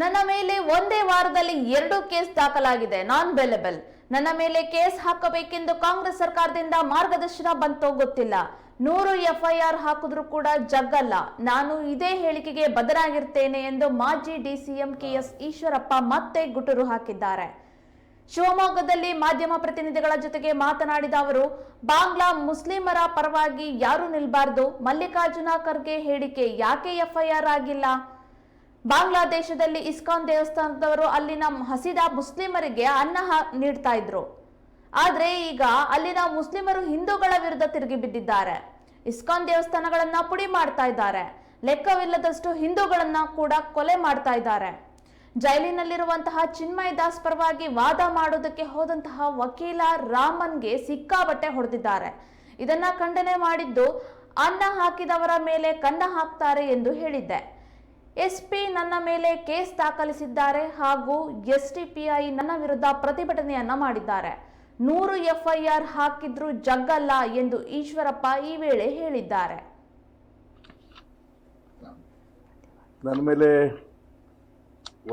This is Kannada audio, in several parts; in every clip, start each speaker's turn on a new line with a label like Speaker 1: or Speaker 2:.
Speaker 1: ನನ್ನ ಮೇಲೆ ಒಂದೇ ವಾರದಲ್ಲಿ ಎರಡು ಕೇಸ್ ದಾಖಲಾಗಿದೆ. ನಾನ್ ಬೆಲೆಬಲ್ ನನ್ನ ಮೇಲೆ ಕೇಸ್ ಹಾಕಬೇಕೆಂದು ಕಾಂಗ್ರೆಸ್ ಸರ್ಕಾರದಿಂದ ಮಾರ್ಗದರ್ಶನ ಬಂತೋ ಗೊತ್ತಿಲ್ಲ. ನೂರು ಎಫ್ಐಆರ್ ಹಾಕಿದ್ರು ಕೂಡ ಜಗ್ಗಲ್ಲ. ನಾನು ಇದೇ ಹೇಳಿಕೆಗೆ ಬದಲಾಗಿರ್ತೇನೆ ಎಂದು ಮಾಜಿ ಡಿಸಿಎಂ ಕೆಎಸ್ ಈಶ್ವರಪ್ಪ ಮತ್ತೆ ಗುಟುರು ಹಾಕಿದ್ದಾರೆ. ಶಿವಮೊಗ್ಗದಲ್ಲಿ ಮಾಧ್ಯಮ ಪ್ರತಿನಿಧಿಗಳ ಜೊತೆಗೆ ಮಾತನಾಡಿದ ಅವರು, ಬಾಂಗ್ಲಾ ಮುಸ್ಲಿಮರ ಪರವಾಗಿ ಯಾರು ನಿಲ್ಬಾರ್ದು. ಮಲ್ಲಿಕಾರ್ಜುನ ಖರ್ಗೆ ಹೇಳಿಕೆ ಯಾಕೆ ಎಫ್ಐಆರ್ ಆಗಿಲ್ಲ? ಬಾಂಗ್ಲಾದೇಶದಲ್ಲಿ ಇಸ್ಕಾನ್ ದೇವಸ್ಥಾನದವರು ಅಲ್ಲಿನ ಹಸಿದ ಮುಸ್ಲಿಮರಿಗೆ ಅನ್ನ ನೀಡ್ತಾ ಇದ್ರು. ಆದ್ರೆ ಈಗ ಅಲ್ಲಿನ ಮುಸ್ಲಿಮರು ಹಿಂದೂಗಳ ವಿರುದ್ಧ ತಿರುಗಿ ಬಿದ್ದಿದ್ದಾರೆ. ಇಸ್ಕಾನ್ ದೇವಸ್ಥಾನಗಳನ್ನ ಪುಡಿ ಮಾಡ್ತಾ ಇದ್ದಾರೆ. ಲೆಕ್ಕವಿಲ್ಲದಷ್ಟು ಹಿಂದೂಗಳನ್ನ ಕೂಡ ಕೊಲೆ ಮಾಡ್ತಾ ಇದ್ದಾರೆ. ಜೈಲಿನಲ್ಲಿರುವಂತಹ ಚಿನ್ಮಯ ದಾಸ್ ಪರವಾಗಿ ವಾದ ಮಾಡೋದಕ್ಕೆ ಹೋದಂತಹ ವಕೀಲ ರಾಮನ್ಗೆ ಸಿಕ್ಕಾಬಟ್ಟೆ ಹೊಡೆದಿದ್ದಾರೆ. ಇದನ್ನ ಖಂಡನೆ ಮಾಡಿದ್ದು, ಅನ್ನ ಹಾಕಿದವರ ಮೇಲೆ ಕನ್ನ ಹಾಕ್ತಾರೆ ಎಂದು ಹೇಳಿದ್ದೆ. ಎಸ್ಪಿ ನನ್ನ ಮೇಲೆ ಕೇಸ್ ದಾಖಲಿಸಿದ್ದಾರೆ ಹಾಗೂ ಎಸ್ಡಿಪಿಐ ನನ್ನ ವಿರುದ್ಧ ಪ್ರತಿಭಟನೆಯನ್ನ ಮಾಡಿದ್ದಾರೆ. ನೂರು ಎಫ್ಐಆರ್ ಹಾಕಿದ್ರು ಜಗ್ಗಲ್ಲ ಎಂದು ಈಶ್ವರಪ್ಪ ಈ ವೇಳೆ ಹೇಳಿದ್ದಾರೆ.
Speaker 2: ನನ್ನ ಮೇಲೆ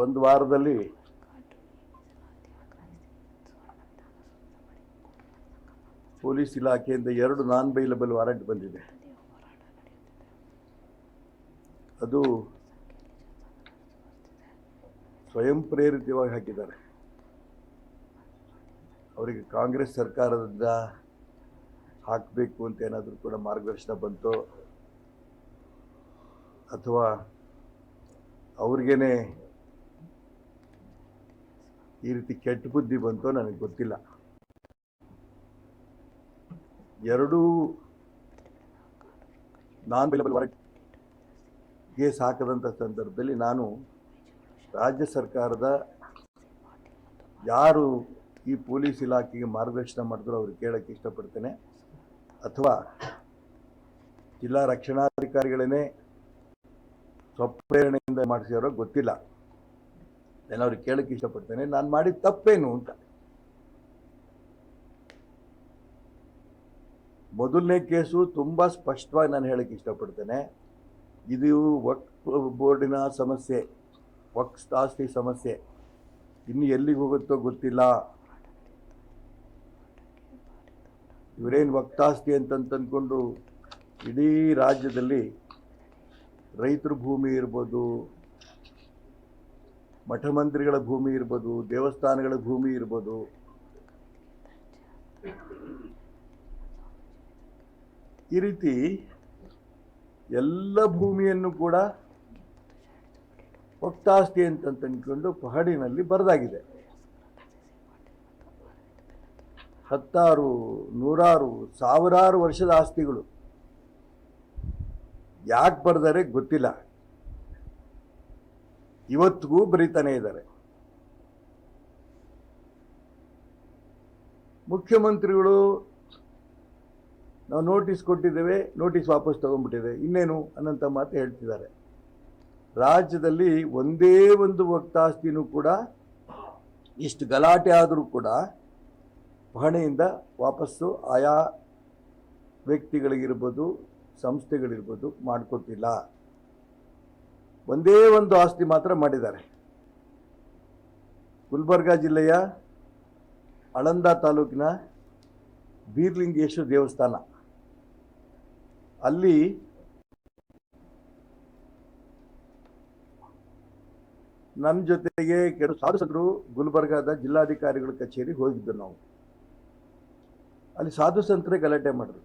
Speaker 2: ಒಂದು ವಾರದಲ್ಲಿ ಪೊಲೀಸ್ ಇಲಾಖೆಯಿಂದ ಎರಡು ನಾನ್ ಬೈಲಬಲ್ ವಾರಂಟ್ ಬಂದಿದೆ. ಅದು ಸ್ವಯಂ ಪ್ರೇರಿತವಾಗಿ ಹಾಕಿದ್ದಾರೆ. ಅವರಿಗೆ ಕಾಂಗ್ರೆಸ್ ಸರ್ಕಾರದಿಂದ ಹಾಕಬೇಕು ಅಂತ ಏನಾದರೂ ಕೂಡ ಮಾರ್ಗದರ್ಶನ ಬಂತು, ಅಥವಾ ಅವ್ರಿಗೇನೆ ಈ ರೀತಿ ಕೆಟ್ಟ ಬುದ್ಧಿ ಬಂತೋ ನನಗೆ ಗೊತ್ತಿಲ್ಲ. ಎರಡೂ ನಾನ್ ಕೇಸ್ ಹಾಕದಂಥ ಸಂದರ್ಭದಲ್ಲಿ ನಾನು ರಾಜ್ಯ ಸರ್ಕಾರದ ಯಾರು ಈ ಪೊಲೀಸ್ ಇಲಾಖೆಗೆ ಮಾರ್ಗದರ್ಶನ ಮಾಡಿದ್ರು ಅವ್ರಿಗೆ ಕೇಳಕ್ಕೆ ಇಷ್ಟಪಡ್ತೇನೆ. ಅಥವಾ ಜಿಲ್ಲಾ ರಕ್ಷಣಾಧಿಕಾರಿಗಳೇ ಸ್ವಪ್ರೇರಣೆಯಿಂದ ಮಾಡಿಸಿರೋ ಗೊತ್ತಿಲ್ಲ. ನಾನು ಅವ್ರಿಗೆ ಕೇಳಕ್ಕೆ ಇಷ್ಟಪಡ್ತೇನೆ. ನಾನು ಮಾಡಿದ ತಪ್ಪೇನು ಅಂತ. ಮೊದಲನೇ ಕೇಸು ತುಂಬ ಸ್ಪಷ್ಟವಾಗಿ ನಾನು ಹೇಳಕ್ಕೆ ಇಷ್ಟಪಡ್ತೇನೆ. ಇದು ವಕ್ ಬೋರ್ಡಿನ ಸಮಸ್ಯೆ. ವಕ್ಸ್ ಆಸ್ತಿ ಸಮಸ್ಯೆ. ಇನ್ನು ಎಲ್ಲಿಗೆ ಹೋಗುತ್ತೋ ಗೊತ್ತಿಲ್ಲ. ಇವರೇನು ವಕ್ತಾಸ್ತಿ ಅಂತಂತಂದ್ಕೊಂಡು ಇಡೀ ರಾಜ್ಯದಲ್ಲಿ ರೈತರ ಭೂಮಿ ಇರ್ಬೋದು ಮಠ ಮಂತ್ರಿಗಳ ಭೂಮಿ ಇರ್ಬೋದು, ದೇವಸ್ಥಾನಗಳ ಭೂಮಿ ಇರ್ಬೋದು. ಈ ರೀತಿ ಎಲ್ಲ ಭೂಮಿಯನ್ನು ಕೂಡ ವಕ್ತಾಸ್ತಿ ಅಂತ ಅಂದ್ಕೊಂಡು ಪಹಡಿನಲ್ಲಿ ಬರೆದಾಗಿದೆ. ಹತ್ತಾರು, ನೂರಾರು, ಸಾವಿರಾರು ವರ್ಷದ ಆಸ್ತಿಗಳು. ಯಾಕೆ ಬರೆದರೆ ಗೊತ್ತಿಲ್ಲ. ಇವತ್ತಿಗೂ ಬರೀತಾನೆ ಇದ್ದಾರೆ. ಮುಖ್ಯಮಂತ್ರಿಗಳು ನಾವು ನೋಟಿಸ್ ಕೊಟ್ಟಿದ್ದೇವೆ, ನೋಟಿಸ್ ವಾಪಸ್ ತಗೊಂಡ್ಬಿಟ್ಟಿದೆ. ಇನ್ನೇನು ಅನ್ನೋಂಥ ಮಾತು ಹೇಳ್ತಿದ್ದಾರೆ. ರಾಜ್ಯದಲ್ಲಿ ಒಂದೇ ಒಂದು ವಕ್ತಾಸ್ತಿನೂ ಕೂಡ, ಇಷ್ಟು ಗಲಾಟೆ ಆದರೂ ಕೂಡ ಪಹಣೆಯಿಂದ ವಾಪಸ್ಸು ಆಯಾ ವ್ಯಕ್ತಿಗಳಿಗಿರ್ಬೋದು, ಸಂಸ್ಥೆಗಳಿರ್ಬೋದು ಮಾಡಿಕೊಟ್ಟಿಲ್ಲ ಒಂದೇ ಒಂದು ಆಸ್ತಿ ಮಾತ್ರ ಮಾಡಿದ್ದಾರೆ. ಗುಲ್ಬರ್ಗಾ ಜಿಲ್ಲೆಯ ಅಳಂದ ತಾಲೂಕಿನ ಬೀರ್ಲಿಂಗೇಶ್ವರ ದೇವಸ್ಥಾನ. ಅಲ್ಲಿ ನಮ್ಮ ಜೊತೆಗೆ ಕೆಲವು ಸಾಧುಸಂತರು ಗುಲ್ಬರ್ಗಾದ ಜಿಲ್ಲಾಧಿಕಾರಿಗಳ ಕಚೇರಿಗೆ ಹೋಗಿದ್ದು ನಾವು. ಅಲ್ಲಿ ಸಾಧು ಸಂತರೇ ಗಲಾಟೆ ಮಾಡಿದ್ರು.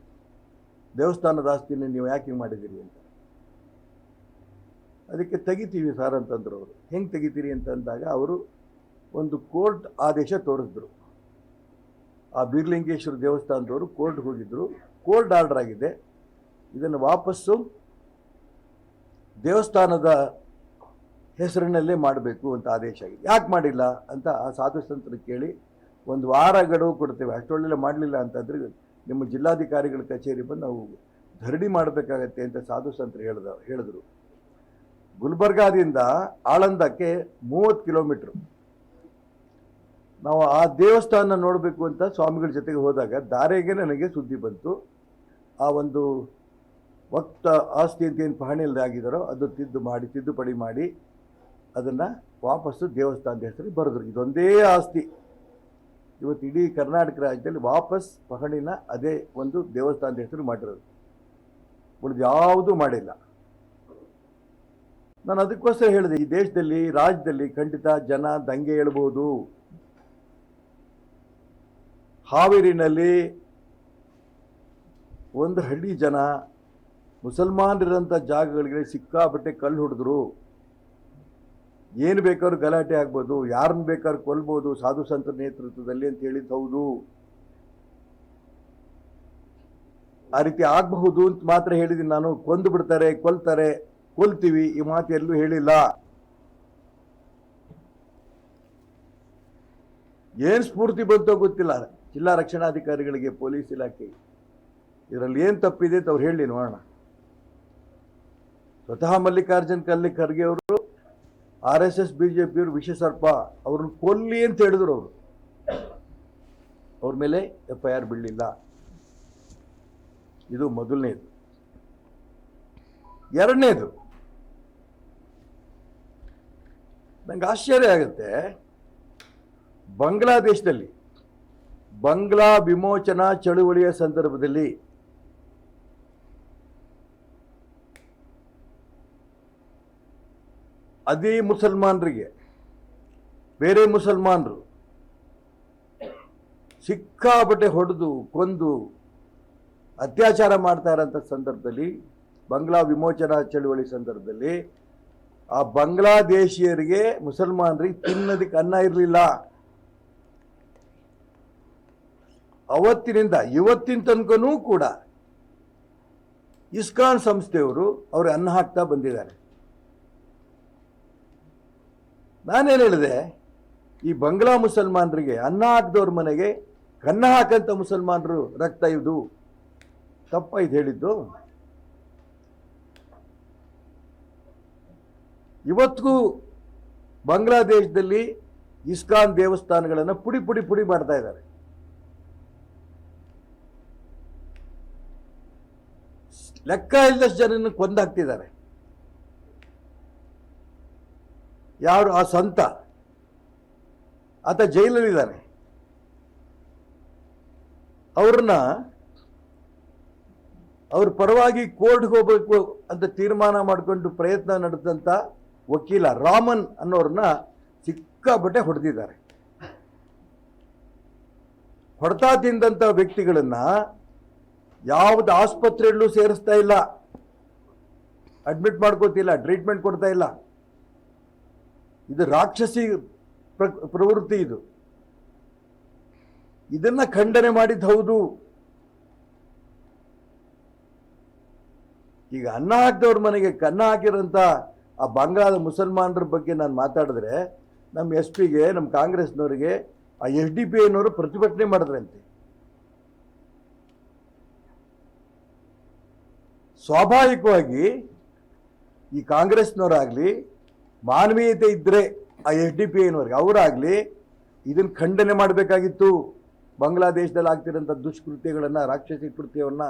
Speaker 2: ದೇವಸ್ಥಾನದ ಆಸ್ತಿನ ನೀವು ಯಾಕೆ ಹಿಂಗೆ ಮಾಡಿದ್ದೀರಿ ಅಂತ. ಅದಕ್ಕೆ ತೆಗಿತೀವಿ ಸರ್ ಅಂತಂದ್ರು ಅವರು. ಹೆಂಗೆ ತೆಗಿತೀರಿ ಅಂತ ಅಂದಾಗ ಅವರು ಒಂದು ಕೋರ್ಟ್ ಆದೇಶ ತೋರಿಸಿದ್ರು. ಆ ಬೀರ್ಲಿಂಗೇಶ್ವರ ದೇವಸ್ಥಾನದವರು ಕೋರ್ಟ್ ಹೋಗಿದ್ರು. ಕೋರ್ಟ್ ಆರ್ಡರ್ ಆಗಿದೆ. ಇದನ್ನು ವಾಪಸ್ಸು ದೇವಸ್ಥಾನದ ಹೆಸರಿನಲ್ಲೇ ಮಾಡಬೇಕು ಅಂತ ಆದೇಶ ಆಗಿದೆ. ಯಾಕೆ ಮಾಡಿಲ್ಲ ಅಂತ ಆ ಸಾಧು ಸಂತರು ಕೇಳಿ ಒಂದು ವಾರ ಗಡುವು ಕೊಡ್ತೇವೆ, ಅಷ್ಟೊಳ್ಳೆಲ್ಲ ಮಾಡಲಿಲ್ಲ ಅಂತಂದರೆ ನಿಮ್ಮ ಜಿಲ್ಲಾಧಿಕಾರಿಗಳ ಕಚೇರಿ ಬಂದು ನಾವು ಧರಣಿ ಮಾಡಬೇಕಾಗತ್ತೆ ಅಂತ ಸಾಧು ಸಂತರು ಹೇಳ್ದ, ಹೇಳಿದ್ರು. ಗುಲ್ಬರ್ಗಾದಿಂದ ಆಳಂದಕ್ಕೆ ಮೂವತ್ತು ಕಿಲೋಮೀಟ್ರ್. ನಾವು ಆ ದೇವಸ್ಥಾನ ನೋಡಬೇಕು ಅಂತ ಸ್ವಾಮಿಗಳ ಜೊತೆಗೆ ಹೋದಾಗ ದಾರೆಗೆ ನನಗೆ ಸುದ್ದಿ ಬಂತು. ಆ ಒಂದು ವಕ್ತ ಆಸ್ತಿ ಅಂತ ಏನು ಪಹಣಿಯಲ್ಲಿ ಆಗಿದ್ದಾರೋ ಅದು ತಿದ್ದು ಮಾಡಿ, ತಿದ್ದುಪಡಿ ಮಾಡಿ ಅದನ್ನು ವಾಪಸ್ಸು ದೇವಸ್ಥಾನದ ಹೆಸರಿಗೆ ಬರೆದ್ರು. ಇದೊಂದೇ ಆಸ್ತಿ. ಇವತ್ತು ಇಡೀ ಕರ್ನಾಟಕ ರಾಜ್ಯದಲ್ಲಿ ವಾಪಸ್ ಪಹಣಿನ ಅದೇ ಒಂದು ದೇವಸ್ಥಾನದ ಹೆಸರು ಮಾಡಿರೋದು. ಉಳಿದು ಯಾವುದೂ ಮಾಡಿಲ್ಲ. ನಾನು ಅದಕ್ಕೋಸ್ಕರ ಹೇಳಿದೆ, ಈ ದೇಶದಲ್ಲಿ, ರಾಜ್ಯದಲ್ಲಿ ಖಂಡಿತ ಜನ ದಂಗೆ ಹೇಳ್ಬೋದು. ಹಾವೇರಿನಲ್ಲಿ ಒಂದು ಹಳ್ಳಿ ಜನ ಮುಸಲ್ಮಾನರಿರೋಂಥ ಜಾಗಗಳಿಗೆ ಸಿಕ್ಕಾಪಟ್ಟೆ ಕಲ್ಲು ಹೊಡೆದ್ರು. ಏನು ಬೇಕಾದ್ರೂ ಗಲಾಟೆ ಆಗ್ಬೋದು, ಯಾರನ್ನು ಬೇಕಾದ್ರೂ ಕೊಲ್ಬೋದು, ಸಾಧು ಸಂತರ ನೇತೃತ್ವದಲ್ಲಿ ಅಂತ ಹೇಳಿದ್ದು ಹೌದು. ಆ ರೀತಿ ಆಗಬಹುದು ಅಂತ ಮಾತ್ರ ಹೇಳಿದ್ದೀನಿ ನಾನು. ಕೊಂದು ಬಿಡ್ತಾರೆ, ಕೊಲ್ತಾರೆ, ಕೊಲ್ತೀವಿ, ಈ ಮಾತು ಎಲ್ಲೂ ಹೇಳಿಲ್ಲ. ಏನು ಸ್ಫೂರ್ತಿ ಬಂತೋ ಗೊತ್ತಿಲ್ಲ. ಜಿಲ್ಲಾ ರಕ್ಷಣಾಧಿಕಾರಿಗಳಿಗೆ, ಪೊಲೀಸ್ ಇಲಾಖೆ. ಇದರಲ್ಲಿ ಏನು ತಪ್ಪಿದೆ ಅಂತ ಅವ್ರು ಹೇಳಿ ನೋಡೋಣ. ಸ್ವತಃ ಮಲ್ಲಿಕಾರ್ಜುನ್ ಕಲ್ಲಿ ಖರ್ಗೆ ಅವರು R S S, B BJP ಅವರು ವಿಷಸರ್ಪ ಅವ್ರನ್ನ ಕೊಲ್ಲಿ ಅಂತ ಹೇಳಿದ್ರು ಅವರು. ಅವ್ರ ಮೇಲೆ ಎಫ್ ಐ ಆರ್ ಬೀಳಲಿಲ್ಲ. ಇದು ಮೊದಲನೇದು. ಎರಡನೇದು, ನಂಗೆ ಆಶ್ಚರ್ಯ ಆಗುತ್ತೆ, ಬಾಂಗ್ಲಾದೇಶದಲ್ಲಿ, ಬಂಗ್ಲಾ ವಿಮೋಚನಾ ಚಳುವಳಿಯ ಸಂದರ್ಭದಲ್ಲಿ ಅದೇ ಮುಸಲ್ಮಾನರಿಗೆ, ಬೇರೆ ಮುಸಲ್ಮಾನರು ಸಿಕ್ಕಾಪಟ್ಟೆ ಹೊಡೆದು, ಕೊಂದು ಅತ್ಯಾಚಾರ ಮಾಡ್ತಾ ಇರೋಂಥ ಸಂದರ್ಭದಲ್ಲಿ, ಬಂಗ್ಲಾ ವಿಮೋಚನಾ ಚಳುವಳಿ ಸಂದರ್ಭದಲ್ಲಿ, ಆ ಬಂಗ್ಲಾದೇಶಿಯರಿಗೆ ಮುಸಲ್ಮಾನರಿಗೆ ತಿನ್ನೋದಕ್ಕೆ ಅನ್ನ ಇರಲಿಲ್ಲ. ಅವತ್ತಿನಿಂದ, ಇವತ್ತಿನ ತನಕನೂ ಕೂಡ ಇಸ್ಕಾನ್ ಸಂಸ್ಥೆಯವರು ಅವ್ರಿಗೆ ಅನ್ನ ಹಾಕ್ತಾ ಬಂದಿದ್ದಾರೆ. ನಾನೇನು ಹೇಳಿದೆ? ಈ ಬಂಗ್ಲಾ ಮುಸಲ್ಮಾನರಿಗೆ, ಅನ್ನ ಹಾಕಿದವ್ರ ಮನೆಗೆ ಕನ್ನ ಹಾಕಂತ ಮುಸಲ್ಮಾನರು ರಕ್ತ ಇದು ತಪ್ಪ ಇದು ಹೇಳಿದ್ದು. ಇವತ್ತಿಗೂ ಬಾಂಗ್ಲಾದೇಶದಲ್ಲಿ ಇಸ್ಕಾನ್ ದೇವಸ್ಥಾನಗಳನ್ನು ಪುಡಿ ಪುಡಿ ಪುಡಿ ಮಾಡ್ತಾ ಇದ್ದಾರೆ. ಲೆಕ್ಕ ಇಲ್ಲದಷ್ಟು ಜನನ ಕೊಂದಾಕ್ತಿದ್ದಾರೆ ಯಾರು ಆ ಸಂತ? ಆತ ಜೈಲಲ್ಲಿದ್ದಾನೆ. ಅವ್ರನ್ನ ಅವ್ರ ಪರವಾಗಿ ಕೋರ್ಟ್ಗೆ ಹೋಗ್ಬೇಕು ಅಂತ ತೀರ್ಮಾನ ಮಾಡಿಕೊಂಡು ಪ್ರಯತ್ನ ನಡೆದಂಥ ವಕೀಲ ರಾಮನ್ ಅನ್ನೋರನ್ನ ಸಿಕ್ಕಾಪಟ್ಟೆ ಹೊಡೆದಿದ್ದಾರೆ. ಹೊಡೆತ ತಿಂದಂಥ ವ್ಯಕ್ತಿಗಳನ್ನ ಯಾವ್ದು ಆಸ್ಪತ್ರೆಯಲ್ಲೂ ಸೇರಿಸ್ತಾ ಇಲ್ಲ. ಅಡ್ಮಿಟ್ ಮಾಡ್ಕೋತಿಲ್ಲ ಟ್ರೀಟ್ಮೆಂಟ್ ಕೊಡ್ತಾ ಇಲ್ಲ. ಇದು ರಾಕ್ಷಸಿ ಪ್ರ- ಪ್ರವೃತ್ತಿ ಇದು. ಇದನ್ನ ಖಂಡನೆ ಮಾಡಿದ್ದು ಹೌದು. ಈಗ ಅನ್ನ ಹಾಕಿದವ್ರ ಮನೆಗೆ ಕನ್ನ ಹಾಕಿರೋಂಥ ಆ ಬಂಗಾಳದ ಮುಸಲ್ಮಾನರ ಬಗ್ಗೆ ನಾನು ಮಾತಾಡಿದ್ರೆ ನಮ್ಮ ಎಸ್ ಪಿಗೆ ನಮ್ಮ ಕಾಂಗ್ರೆಸ್ನವರಿಗೆ, ಆ ಎಸ್ ಡಿ ಪಿ ಐನವರು ಪ್ರತಿಭಟನೆ ಮಾಡಿದ್ರಂತೆ. ಸ್ವಾಭಾವಿಕವಾಗಿ ಈ ಕಾಂಗ್ರೆಸ್ನವರಾಗಲಿ ಮಾನವೀಯತೆ ಇದ್ದರೆ ಆ ಎಸ್ ಡಿ ಪಿ ಐನವ್ರಿಗೆ ಅವರಾಗಲಿ ಇದನ್ನು ಖಂಡನೆ ಮಾಡಬೇಕಾಗಿತ್ತು. ಬಾಂಗ್ಲಾದೇಶದಲ್ಲಿ ಆಗ್ತಿರೋಂಥ ದುಷ್ಕೃತ್ಯಗಳನ್ನು, ರಾಕ್ಷಸಿ ಕೃತ್ಯವನ್ನು